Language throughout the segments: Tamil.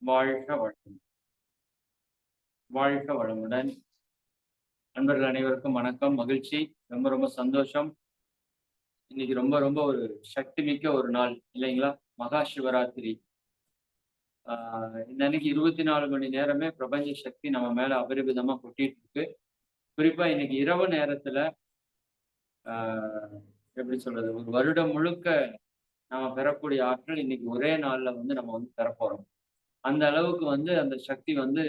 வாழ்க வளம் வாழ்க வளமுடன். நண்பர்கள் அனைவருக்கும் வணக்கம். மகிழ்ச்சி. ரொம்ப ரொம்ப சந்தோஷம். இன்னைக்கு ரொம்ப ரொம்ப ஒரு சக்தி மிக்க ஒரு நாள் இல்லைங்களா? மகா சிவராத்திரி. ஆஹ் இந்த அன்னைக்கு இருபத்தி நாலு மணி நேரமே பிரபஞ்ச சக்தி நம்ம மேல அபரிவிதமா கொட்டிட்டு இருக்கு குறிப்பா இன்னைக்கு இரவு நேரத்துல ஆஹ் எப்படி சொல்றது? ஒரு வருடம் முழுக்க நம்ம பெறக்கூடிய ஆற்றல் இன்னைக்கு ஒரே நாள்ல வந்து நம்ம வந்து பெறப்போறோம். அந்த அளவுக்கு வந்து அந்த சக்தி வந்து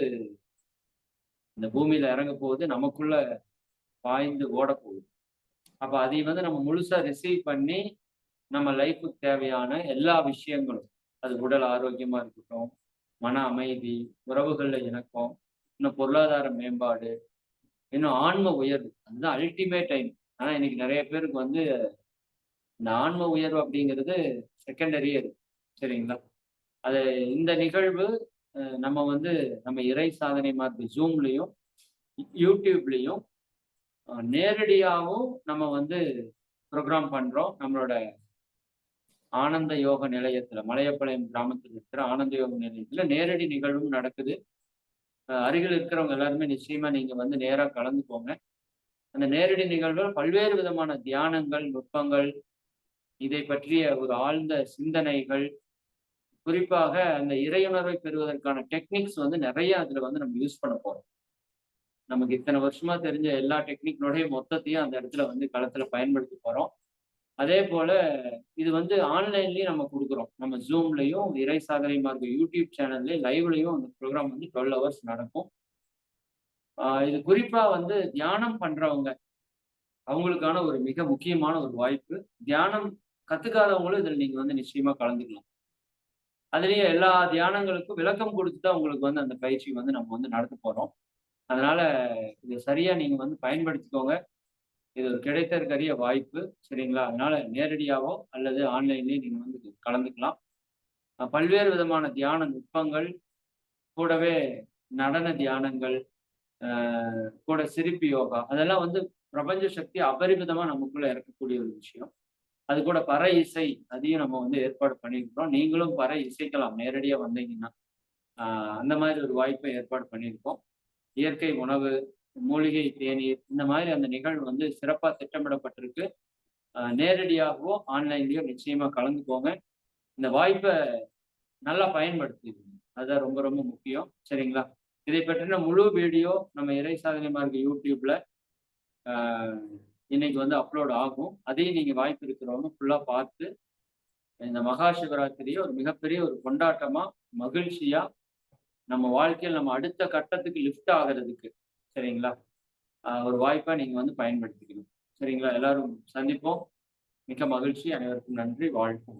இந்த பூமியில இறங்க போகுது நமக்குள்ள பாய்ந்து ஓட போகுது. அப்ப அதை வந்து நம்ம முழுசா ரிசீவ் பண்ணி நம்ம லைஃபுக்கு தேவையான எல்லா விஷயங்களும் அது உடல் ஆரோக்கியமா இருக்கட்டும் மன அமைதி உறவுகள்ல இணக்கம் இன்னும் பொருளாதார மேம்பாடு இன்னும் ஆன்ம உயர்வு அதுதான் அல்டிமேட் டைம் ஆனா இன்னைக்கு நிறைய பேருக்கு வந்து இந்த ஆன்ம உயர்வு அப்படிங்கிறது செகண்டரியே இருக்கு. சரிங்களா? அது இந்த நிகழ்வு நம்ம வந்து நம்ம இறை சாதனை மாதிரி ஜூம்லையும் யூடியூப்லேயும் நேரடியாகவும் நம்ம வந்து ப்ரோக்ராம் பண்ணுறோம் நம்மளோட ஆனந்த யோக நிலையத்தில் மலையப்பாளையம் கிராமத்தில் இருக்கிற ஆனந்த யோக நிலையத்தில் நேரடி நிகழ்வும் நடக்குது. அருகில் இருக்கிறவங்க எல்லாருமே நிச்சயமாக நீங்கள் வந்து நேராக கலந்துக்கோங்க. அந்த நேரடி நிகழ்வுகள் பல்வேறு விதமான தியானங்கள் நுட்பங்கள் இதை பற்றிய ஒரு ஆழ்ந்த சிந்தனைகள் குறிப்பாக அந்த இறையுணர்வை பெறுவதற்கான டெக்னிக்ஸ் வந்து நிறைய அதுல வந்து நம்ம யூஸ் பண்ண போறோம். நமக்கு இத்தனை வருஷமா தெரிஞ்ச எல்லா டெக்னிக்னுடைய மொத்தத்தையும் அந்த இடத்துல வந்து களத்துல பயன்படுத்தி போறோம். அதே போல இது வந்து ஆன்லைன்லயும் நம்ம கொடுக்குறோம். நம்ம ஜூம்லயும் இறை சாதனை மார்க்க யூடியூப் சேனல்லையும் லைவ்லயும் அந்த ப்ரோக்ராம் வந்து டுவெல் ஹவர்ஸ் நடக்கும். இது குறிப்பா வந்து தியானம் பண்றவங்க அவங்களுக்கான ஒரு மிக முக்கியமான ஒரு வாய்ப்பு. தியானம் கத்துக்காதவங்களும் இதில் நீங்க வந்து நிச்சயமா கலந்துக்கலாம். அதுலயே எல்லா தியானங்களுக்கும் விளக்கம் கொடுத்து தான் உங்களுக்கு வந்து அந்த பயிற்சி வந்து நம்ம வந்து நடத்த போறோம். அதனால இது சரியா நீங்க வந்து பயன்படுத்திக்கோங்க. இது ஒரு கிடைத்தற்கரிய வாய்ப்பு சரிங்களா? அதனால நேரடியாகவோ அல்லது ஆன்லைன்லேயே நீங்க வந்து கலந்துக்கலாம். பல்வேறு விதமான தியான நுட்பங்கள் கூடவே நடன தியானங்கள் கூட சிரிப்பு யோகா அதெல்லாம் வந்து பிரபஞ்ச சக்தி அபரிமிதமா நமக்குள்ள இருக்கக்கூடிய ஒரு விஷயம். அது கூட பற இசை அதையும் நம்ம வந்து ஏற்பாடு பண்ணியிருக்கிறோம். நீங்களும் பற இசைக்கலாம். நேரடியாக வந்தீங்கன்னா அந்த மாதிரி ஒரு வாய்ப்பை ஏற்பாடு பண்ணியிருக்கோம். இயற்கை உணவு மூலிகை தேநீர் இந்த மாதிரி அந்த நிகழ்வு வந்து சிறப்பாக திட்டமிடப்பட்டிருக்கு. நேரடியாகவோ ஆன்லைன்லயோ நிச்சயமா கலந்துக்கோங்க இந்த வாய்ப்பை நல்லா பயன்படுத்திடுங்க. அதுதான் ரொம்ப ரொம்ப முக்கியம். சரிங்களா? இதை பற்றின முழு வீடியோ நம்ம இறை சாதனைமார்க்கு யூடியூப்ல இன்னைக்கு வந்து அப்லோட் ஆகும். அதையும் நீங்க வாய்ப்பு இருக்கிறவங்க ஃபுல்லா பார்த்து இந்த மகா சிவராத்திரியை ஒரு மிகப்பெரிய ஒரு கொண்டாட்டமா மகிழ்ச்சியா நம்ம வாழ்க்கையில் நம்ம அடுத்த கட்டத்துக்கு லிஃப்ட் ஆகிறதுக்கு சரிங்களா? ஒரு வாய்ப்பா நீங்க வந்து பயன்படுத்திக்கணும். சரிங்களா? எல்லாரும் சந்திப்போம். மிக்க மகிழ்ச்சி. அனைவருக்கும் நன்றி. வாழ்க்கை